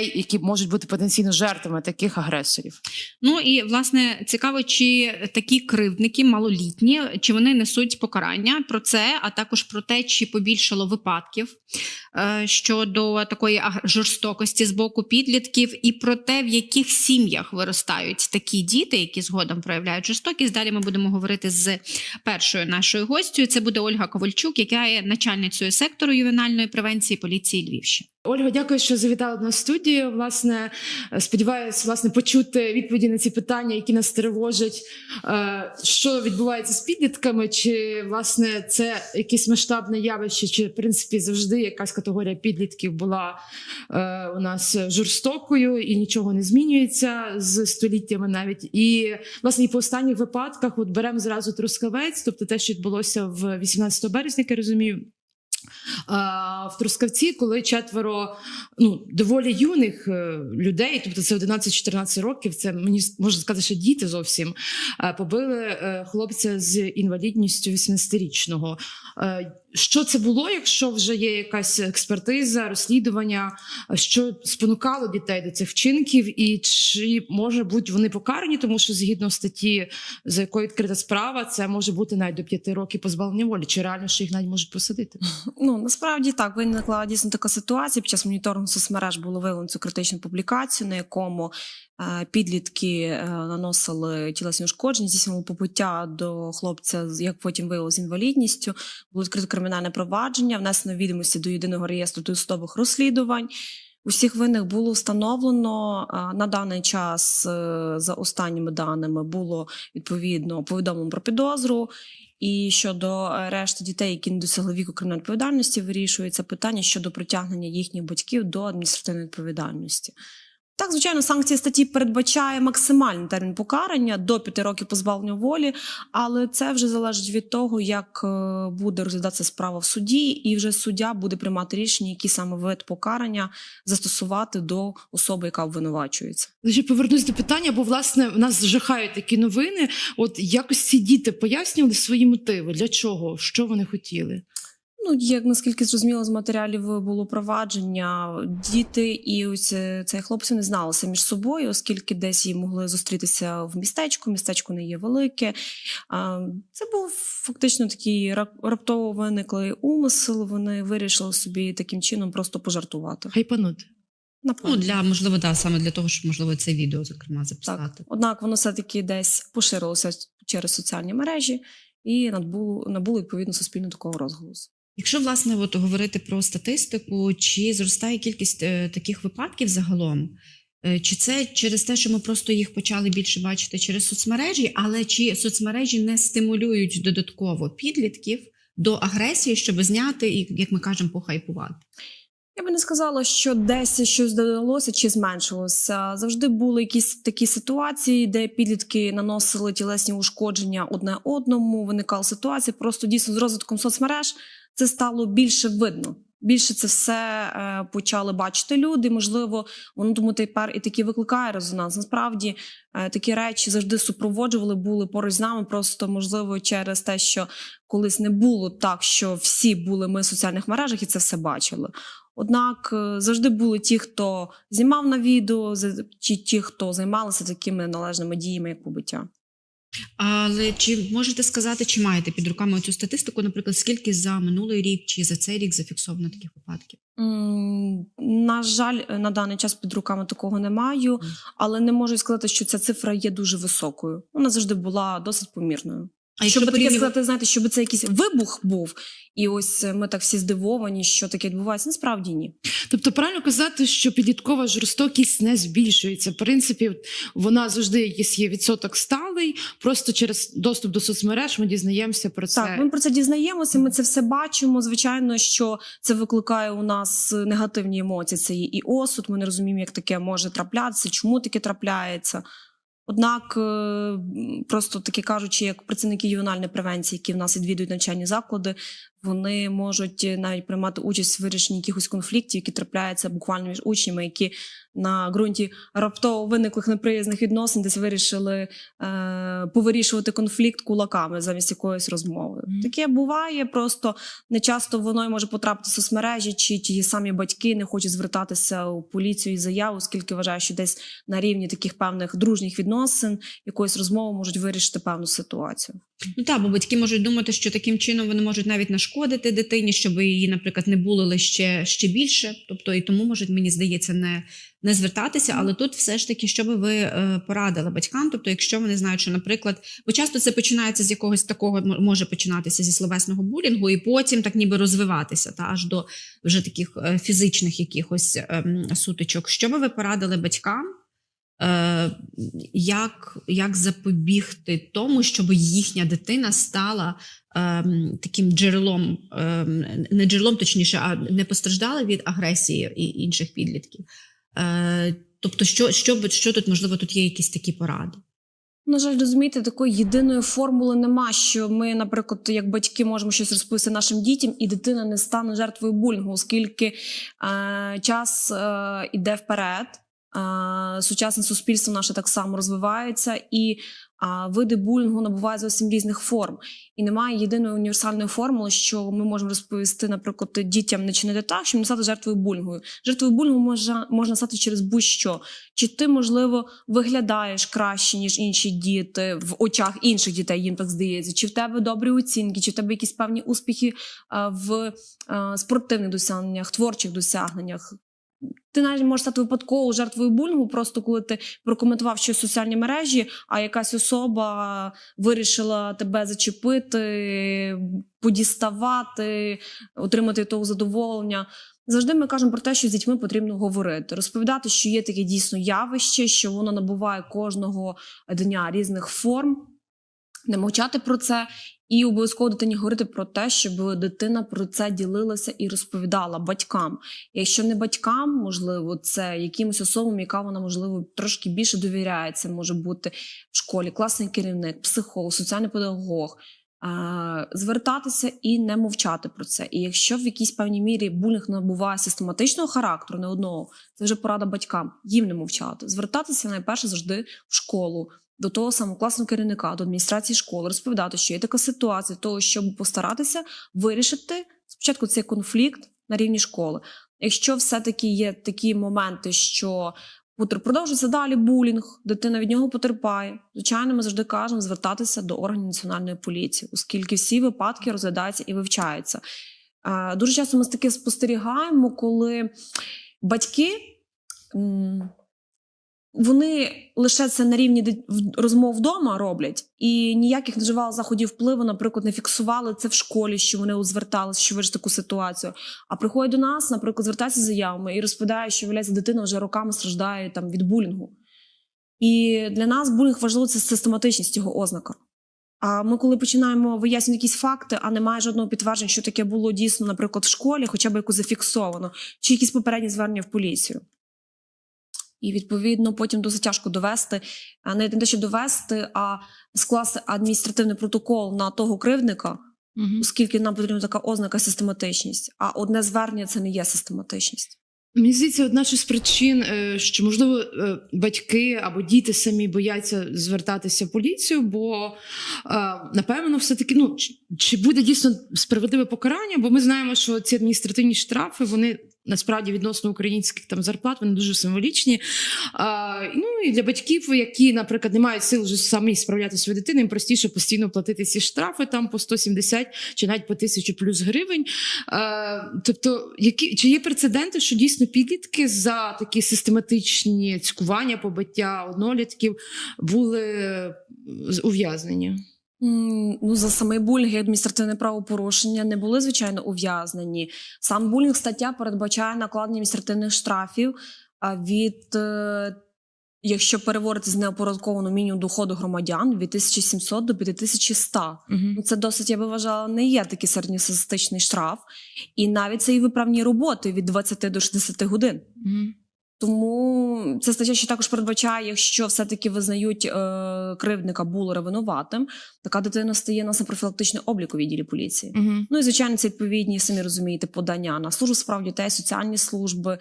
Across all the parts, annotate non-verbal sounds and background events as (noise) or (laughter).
дітей, які можуть бути потенційно жертвами таких агресорів. Ну і власне цікаво, чи такі кривдники малолітні, чи вони несуть покарання про це, а також про те, чи побільшало випадків е, щодо такої жорстокості з боку підлітків, і про те, в яких сім'ях виростають такі діти, які згодом проявляють жорстокість. Далі ми будемо говорити з першою нашою гостю. Це буде Ольга Ковальчук, яка є начальницею сектору ювенальної превенції поліції Львівщини. Ольга, дякую, що завітали на студію. Власне, сподіваюся, власне, почути відповіді на ці питання, які нас тривожать. Е, Що відбувається з підлітками? Чи власне це якесь масштабне явище, чи в принципі завжди якась категорія підлітків була е, у нас жорстокою і нічого не змінюється з століттями навіть. І власне і по останніх випадках, от беремо зразу трускавець, тобто те, що відбулося в 18 березня, я розумію. В Трускавці, коли четверо ну, доволі юних е, людей, тобто це 11-14 років, це мені можна сказати, що діти зовсім е, побили е, хлопця з інвалідністю 18-річного. Що це було, якщо вже є якась експертиза, розслідування, що спонукало дітей до цих вчинків, і чи може бути вони покарані, тому що згідно статті, за якою відкрита справа, це може бути навіть до 5 років позбавлення волі, чи реально що їх навіть можуть посадити? (laughs) Ну насправді так виникла дійсно така ситуація. Під час моніторингу соцмереж було виявлено цю критичну публікацію, на якому е, підлітки е, наносили тілесні ушкодження, здійснювали побиття до хлопця, як потім виявилось, з інвалідністю. Було відкрито кримінальне провадження, внесено відомості до єдиного реєстру досудових розслідувань. Усіх винних було встановлено на даний час. е, За останніми даними було відповідно повідомлено про підозру. І щодо решти дітей, які не досягли віку кримінальної відповідальності, вирішується питання щодо притягнення їхніх батьків до адміністративної відповідальності. Так, звичайно, санкція статті передбачає максимальний термін покарання до 5 років позбавлення волі, але це вже залежить від того, як е, буде розглядатися справа в суді, і вже суддя буде приймати рішення, який саме вид покарання застосувати до особи, яка обвинувачується. Ще повернусь до питання, бо власне в нас жахають такі новини. От якось ці діти пояснювали свої мотиви, для чого, що вони хотіли. Ну, як наскільки зрозуміло з матеріалів було провадження, діти і ось е, цей хлопці не зналися між собою, оскільки десь їм могли зустрітися в містечку. Містечко не є велике. А, Це був фактично такий рап- раптово виниклий умисел. Вони вирішили собі таким чином просто пожартувати. Хайпанути. Напевно. Ну для можливо, да, саме для того, щоб можливо це відео зокрема записати. Так. Однак воно все-таки десь поширилося через соціальні мережі і набуло, набуло відповідно суспільно такого розголосу. Якщо власне от говорити про статистику, чи зростає кількість е, таких випадків загалом? Е, Чи це через те, що ми просто їх почали більше бачити через соцмережі, але чи соцмережі не стимулюють додатково підлітків до агресії, щоб зняти і, як ми кажемо, похайпувати? Я би не сказала, що десь щось додалося чи зменшилося. Завжди були якісь такі ситуації, де підлітки наносили тілесні ушкодження одне одному. Виникала ситуація. Просто дійсно з розвитком соцмереж це стало більше видно. Більше це все е, почали бачити люди. Можливо, воно тому тепер і таки викликає резонанс. Насправді е, такі речі завжди супроводжували, були поруч з нами. Просто можливо, через те, що колись не було так, що всі були ми в соціальних мережах і це все бачили. Однак е, завжди були ті, хто знімав на відео, чи ті, хто займалися такими належними діями, як побиття. Але чи можете сказати, чи маєте під руками цю статистику, наприклад, скільки за минулий рік чи за цей рік зафіксовано таких випадків? На жаль, е, на даний час під руками такого не маю, але не можу сказати, що ця цифра є дуже високою. Вона завжди була досить помірною. А щоб таке сказати, знаєте, щоб це якийсь вибух був, і ось е, ми так всі здивовані, що таке відбувається. Насправді ні. Тобто, правильно казати, що підліткова жорстокість не збільшується. В принципі, вона завжди якийсь є відсоток сталий. Просто через доступ до соцмереж ми дізнаємося про це. Так, ми про це дізнаємося. Ми це все бачимо. Звичайно, що це викликає у нас негативні емоції. Це і осуд. Ми не розуміємо, як таке може траплятися, чому таке трапляється. Однак, е, просто таки кажучи, як працівники ювенальної превенції, які в нас відвідують навчальні заклади, Вони можуть е, навіть приймати участь в вирішенні якихось конфліктів, які трапляються буквально між учнями, які на ґрунті раптово виниклих неприязних відносин десь вирішили е, повирішувати конфлікт кулаками замість якоїсь розмови. Мгм. Таке буває, просто не часто воно й може потрапити в соцмережі, чи ті самі батьки не хочуть звертатися у поліцію і заяву, оскільки вважають, що десь на рівні таких певних дружніх відносин якоюсь розмовою можуть вирішити певну ситуацію. Ну так, бо батьки можуть думати, що таким чином вони можуть навіть нашкодити дитині, щоб її, наприклад, не булили ще, ще більше. Тобто і тому можуть, мені здається, не, не звертатися. Але тут все ж таки, що би ви е, порадили батькам? Тобто, якщо вони знають, що, наприклад, бо часто це починається з якогось такого, може починатися зі словесного булінгу, і потім так ніби розвиватися та аж до вже таких е, фізичних якихось ем, сутичок. Що би ви порадили батькам? Е, як, як запобігти тому, щоб їхня дитина стала ем, таким джерелом, ем, не джерелом, точніше, а не постраждала від агресії і інших підлітків. Е, тобто, що, що, що тут, можливо, тут є якісь такі поради? На жаль, розумієте, такої єдиної формули нема, що ми, наприклад, як батьки можемо щось розповісти нашим дітям, і дитина не стане жертвою булінгу, оскільки е, час е, іде вперед. Сучасне суспільство наше так само розвивається, і види булінгу набувають зовсім різних форм. І немає єдиної універсальної формули, що ми можемо розповісти, наприклад, дітям не чинити так, щоб не стати жертвою булінгу. Жертвою булінгу можна, можна стати через будь-що. Чи ти, можливо, виглядаєш краще, ніж інші діти в очах інших дітей, їм так здається, чи в тебе добрі оцінки, чи в тебе якісь певні успіхи в спортивних досягненнях, творчих досягненнях. Ти навіть можеш стати випадково жертвою булінгу, просто коли ти прокоментував щось в соціальній мережі, а якась особа вирішила тебе зачепити, подіставати, отримати того задоволення. Завжди ми кажемо про те, що з дітьми потрібно говорити, розповідати, що є таке дійсно явище, що воно набуває кожного дня різних форм, не мовчати про це. І обов'язково дитині говорити про те, щоб дитина про це ділилася і розповідала батькам. Якщо не батькам, можливо, це якимось особам, яка вона можливо трошки більше довіряє. Це може бути в школі класний керівник, психолог, соціальний педагог. Звертатися і не мовчати про це. І якщо в якійсь певній мірі булінг набуває систематичного характеру, не одного, це вже порада батькам їм не мовчати. Звертатися найперше завжди в школу, до того самого класного керівника, до адміністрації школи, розповідати, що є така ситуація, того, щоб постаратися вирішити спочатку цей конфлікт на рівні школи. Якщо все-таки є такі моменти, що продовжується далі булінг, дитина від нього потерпає. Звичайно, ми завжди кажемо звертатися до органів національної поліції, оскільки всі випадки розглядаються і вивчаються. Дуже часто ми таке спостерігаємо, коли батьки. Вони лише це на рівні розмов вдома роблять, і ніяких не заходів впливу, наприклад, не фіксували це в школі, що вони зверталися, що вирішити таку ситуацію. А приходять до нас, наприклад, звертаються з заявами і розповідають, що виявляється, дитина вже роками страждає там від булінгу. І для нас булінг важливо це систематичність його ознака. А ми, коли починаємо вияснювати якісь факти, а немає жодного підтвердження, що таке було дійсно, наприклад, в школі, хоча б якось зафіксовано, чи якісь попередні звернення в поліцію. І відповідно потім досить тяжко довести, а не те, що довести, а скласти адміністративний протокол на того кривдника, оскільки нам потрібна така ознака систематичність. А одне звернення це не є систематичність. Мені здається, одна з причин, е, що можливо е, батьки або діти самі бояться звертатися в поліцію, бо е, напевно, все таки ну чи буде дійсно справедливе покарання? Бо ми знаємо, що ці адміністративні штрафи вони насправді відносно українських там зарплат вони дуже символічні. А, ну і для батьків, які, наприклад, не мають сил вже самі справляти свою дитину, їм простіше постійно платити ці штрафи там по 170 чи навіть по 1000 плюс гривень. Е, тобто, які чи є прецеденти, що дійсно підлітки за такі систематичні цькування, побиття однолітків були ув'язнені? Ну, за самий булінг і адміністративне правопорушення не були, звичайно, ув'язнені. Сам булінг стаття передбачає накладення адміністративних штрафів від, е, якщо переводити з неоподаткованого мінімум доходу громадян, від 1700 до 5100. Ну, Це досить, я би вважала, не є такий середньостатистичний штраф. І навіть це і виправні роботи від 20 до 60 годин. Тому ця стаття ще також передбачає, якщо все-таки визнають е, кривдника булера винуватим, така дитина стає на профілактичний облік у відділі поліції. Угу. Ну і звичайно, це відповідні, самі розумієте, подання на службу справ дітей, соціальні служби.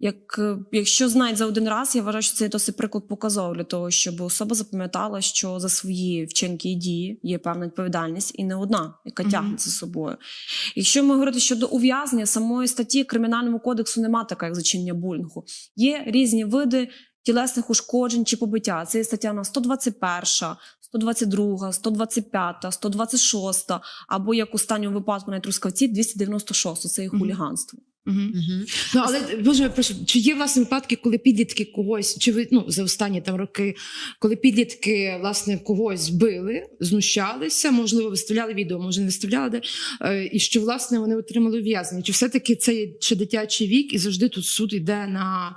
Як, е, якщо знають за один раз, я вважаю, що це досить приклад показовий для того, щоб особа запам'ятала, що за свої вчинки і дії є певна відповідальність, і не одна, яка Мгм. тягне за собою. Якщо ми говорити щодо ув'язнення самої статті кримінальному кодексу немає така, як зачинення булінгу. Є різні види тілесних ушкоджень чи побиття. Це є стаття на 121, 122, 125, 126, або як у останньому випадку на Трускавці 296, це є хуліганство. Угу. Угу. Ну, але боже, прошу, чи є власне випадки, коли підлітки когось, чи ви ну за останні там роки, коли підлітки власне когось били, знущалися, можливо, виставляли відео, може не виставляли, де, е, і що власне вони отримали ув'язнення? Чи все-таки це є ще дитячий вік, і завжди тут суд йде на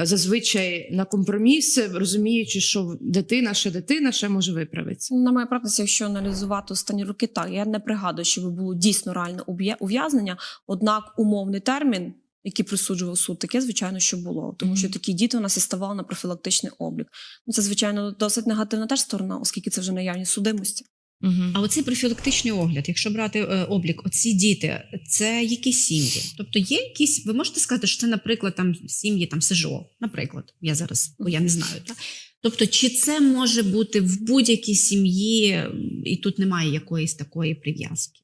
е, зазвичай на компроміс, розуміючи, що дитина ще дитина, ще може виправитися? На моїй практиці, якщо аналізувати останні роки, так я не пригадую, щоб було дійсно реальне ув'язнення. Однак умовний термін, який присуджував суд, таке звичайно, що було, тому що такі діти у нас і ставали на профілактичний облік. Ну це звичайно досить негативна теж сторона, оскільки це вже наявність судимості. Угу. А оцей профілактичний огляд, якщо брати е, облік, оці діти, це які сім'ї? Тобто є якісь, ви можете сказати, що це, наприклад, там сім'ї там СЖО, наприклад, я зараз, бо я не знаю. Так? Тобто, чи це може бути в будь-якій сім'ї, і тут немає якоїсь такої прив'язки?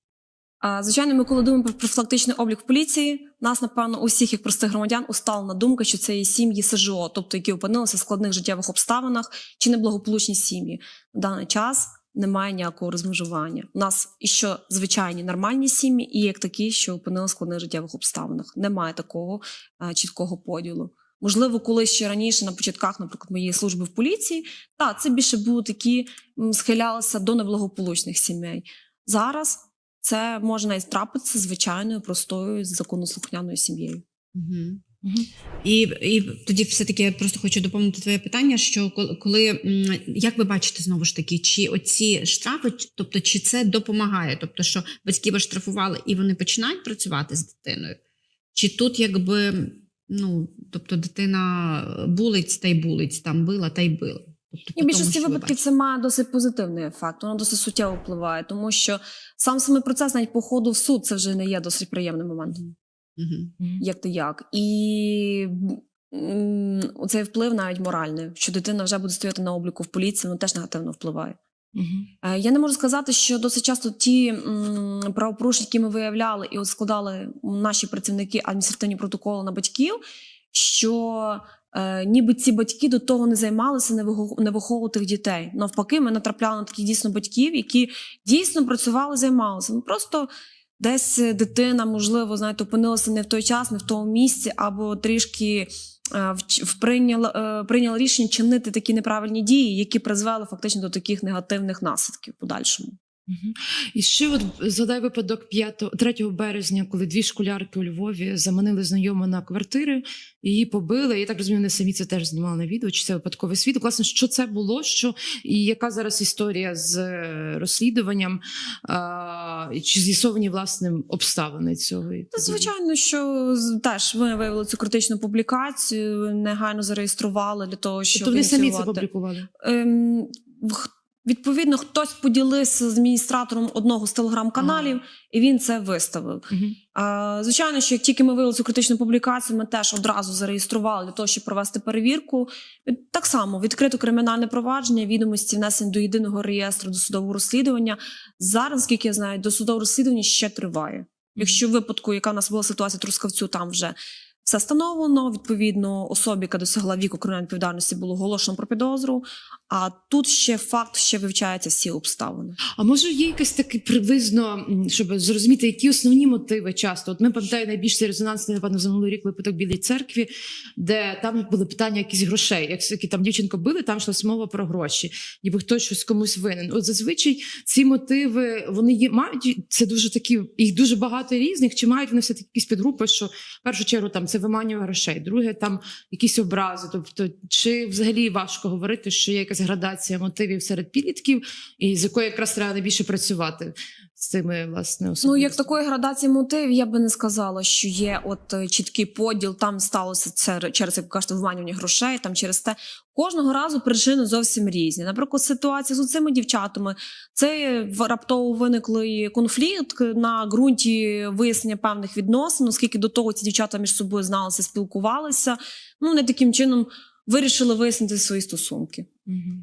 А, Звичайно, ми коли думаємо про профілактичний облік в поліції, нас, напевно, усіх, як простих громадян, усталена думка, що це є сім'ї СЖО, тобто які опинилися в складних життєвих обставинах чи неблагополучні сім'ї. В даний час немає ніякого розмежування. У нас і що звичайні нормальні сім'ї, і як такі, що опинилися в складних життєвих обставинах. Немає такого е, чіткого поділу. Можливо, колись ще раніше, на початках, наприклад, моєї служби в поліції, так, це більше були такі, схилялися до неблагополучних сімей. Зараз це може навіть трапитися звичайною простою законослухняною сім'єю. Угу. Угу. І, і тоді все-таки я просто хочу доповнити твоє питання, що коли- як ви бачите знову ж таки, чи оці штрафи, тобто чи це допомагає? Тобто, що батьків оштрафували і вони починають працювати з дитиною? Чи тут якби, ну, тобто дитина булить та й булить, там била та й била? Тобто, І в більшості тому, випадків це має досить позитивний ефект. Воно досить суттєво впливає, тому що сам самий процес, навіть по ходу в суд, це вже не є досить приємним моментом, Мгм. як ти як. І м, цей вплив навіть моральний, що дитина вже буде стояти на обліку в поліції, воно теж негативно впливає. Угу. Я не можу сказати, що досить часто ті м, правопорушення, які ми виявляли і от складали наші працівники адміністративні протоколи на батьків, що ніби ці батьки до того не займалися, не вихо- виховували тих дітей. Навпаки, ми натрапляли на таких дійсно батьків, які дійсно працювали, займалися. Ну просто десь е, дитина, можливо, знаєте, опинилася не в той час, не в тому місці, або трішки. е, вприйняла, е, прийняла рішення чинити такі неправильні дії, які призвели фактично до таких негативних наслідків подальшому. І ще от згадай випадок 5, 3 березня, коли дві школярки у Львові заманили знайому на квартири, її побили. Я так розумію, вони самі це теж знімали на відео, чи це випадкове світ. Власне, що це було? Що і яка зараз історія з е, розслідуванням? А, чи з'ясовані власне обставини цього? Та, звичайно, що теж ми виявили цю критичну публікацію, негайно зареєстрували для того, щоб Тобто вони самі це публікували? Ем, Відповідно, хтось поділився з адміністратором одного з телеграм-каналів, і він це виставив. Угу. А, Звичайно, що як тільки ми виявили цю критичну публікацію, ми теж одразу зареєстрували для того, щоб провести перевірку. Так само відкрито кримінальне провадження, відомості внесені до єдиного реєстру досудового розслідування. Зараз, скільки я знаю, досудове розслідування ще триває. Якщо в випадку, яка в нас була ситуація Трускавцю, там вже все встановлено. Відповідно, особі, яка досягла віку кримінальної відповідальності, було оголошено про підозру. А тут ще факт, ще вивчаються всі обставини. А може є якась таке приблизно, щоб зрозуміти, які основні мотиви часто? От ми пам'ятаю найбільш резонансний напевно за минулий рік випадок білій церкві, де там були питання якісь грошей. Як які там дівчинку били, там йшла мова про гроші, ніби хтось щось комусь винен. От зазвичай ці мотиви вони є мають це дуже такі, їх дуже багато різних. Чи мають вони все таки якісь підгрупи, що в першу чергу там це виманює грошей, друге там якісь образи. Тобто, чи взагалі важко говорити, що є якась градація мотивів серед підлітків, і з якою якраз треба найбільше працювати з цими власне Ну, як такої градації мотивів, я би не сказала, що є от е, чіткий поділ, там сталося це через, як кажете, виманювання грошей, там через те. Кожного разу причини зовсім різні. Наприклад, ситуація з цими дівчатами, це раптово виниклий конфлікт на ґрунті вияснення певних відносин, оскільки до того ці дівчата між собою зналися, спілкувалися. Ну, вони таким чином вирішили вияснити свої стосунки.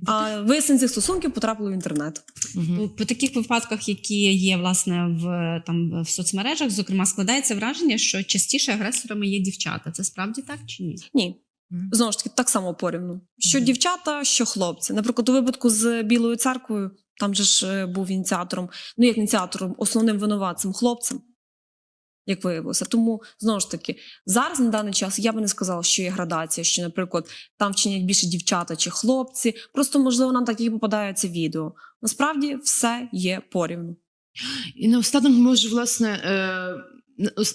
А вияснення цих стосунків потрапило в інтернет. Мгм. По, таких випадках, які є власне в там в соцмережах, зокрема, складається враження, що частіше агресорами є дівчата. Це справді так чи ні? Ні, знову ж таки, так само порівну. Що Мгм. дівчата, що хлопці. Наприклад, у випадку з Білою церквою, там же ж е, був ініціатором, ну як ініціатором, основним винуватцем хлопцем, як виявилося. Тому знову ж таки, зараз на даний час я би не сказала, що є градація, що, наприклад, там вчинять більше дівчата чи хлопці. Просто можливо нам такі попадаються відео. Насправді все є порівну. І наостанок може, власне, е, на-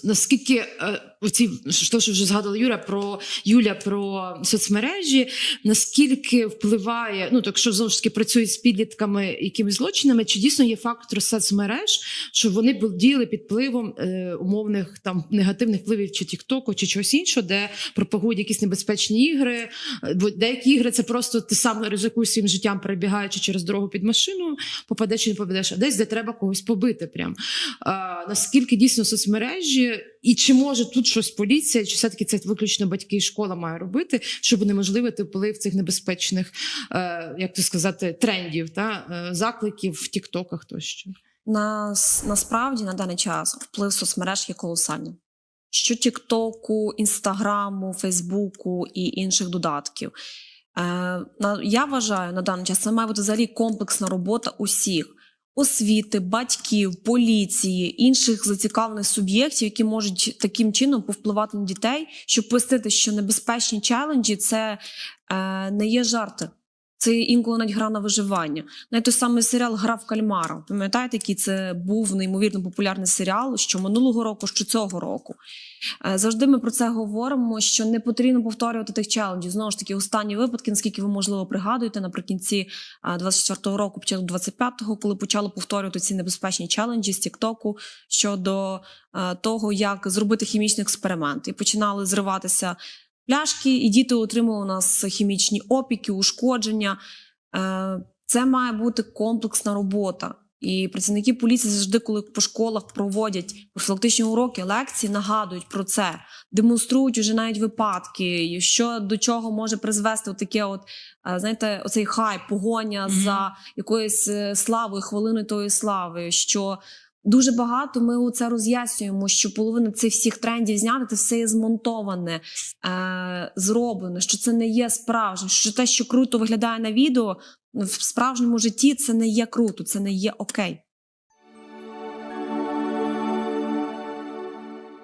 наскільки е, оці що що вже згадала Юля про Юля про соцмережі, наскільки впливає, ну то якщо знову ж таки працюють з підлітками якимись злочинами, чи дійсно є фактор соцмереж, що вони діяли під впливом е, умовних там негативних впливів чи Тіктоку, чи чогось іншого, де пропагують якісь небезпечні ігри. Е, Бо деякі ігри це просто ти сам ризикуєш своїм життям, перебігаючи через дорогу під машину, попадеш чи не попадеш, а десь де треба когось побити. Прям а, наскільки дійсно соцмережі, і чи може тут щось поліція, чи все-таки це виключно батьки і школа має робити, щоб унеможливити вплив цих небезпечних, е, як то сказати, трендів та е, закликів в Тіктоках тощо. Нас насправді на даний час вплив соцмереж є колосальним. Що Тіктоку, Інстаграму, Фейсбуку і інших додатків. Е, я вважаю на даний час це має бути взагалі комплексна робота усіх освіти, батьків, поліції, інших зацікавлених суб'єктів, які можуть таким чином повпливати на дітей, щоб пояснити, що небезпечні челенджі це е, не є жарти. Це інколи навіть гра на виживання. Навіть той самий серіал Гра в кальмара. Пам'ятаєте, який це був неймовірно популярний серіал, що минулого року, що цього року. Е, Завжди ми про це говоримо, що не потрібно повторювати тих челенджів. Знову ж таки, останні випадки, наскільки ви можливо пригадуєте, наприкінці е, 24-го року, початку 25-го, коли почали повторювати ці небезпечні челенджі з Тіктоку щодо е, того, як зробити хімічний експеримент, і починали зриватися пляшки, і діти отримали у нас хімічні опіки, ушкодження. Е, Це має бути комплексна робота. І працівники поліції завжди, коли по школах проводять профілактичні уроки, лекції, нагадують про це, демонструють уже навіть випадки, що до чого може призвести таке, от е, знаєте, оцей хайп, погоня Мгм. за якоюсь е, славою, хвилиною тої слави. Що дуже багато ми це роз'яснюємо, що половина цих всіх трендів зняти, це все є змонтоване, е, зроблено, що це не є справжнє, що те, що круто виглядає на відео, в справжньому житті це не є круто, це не є окей.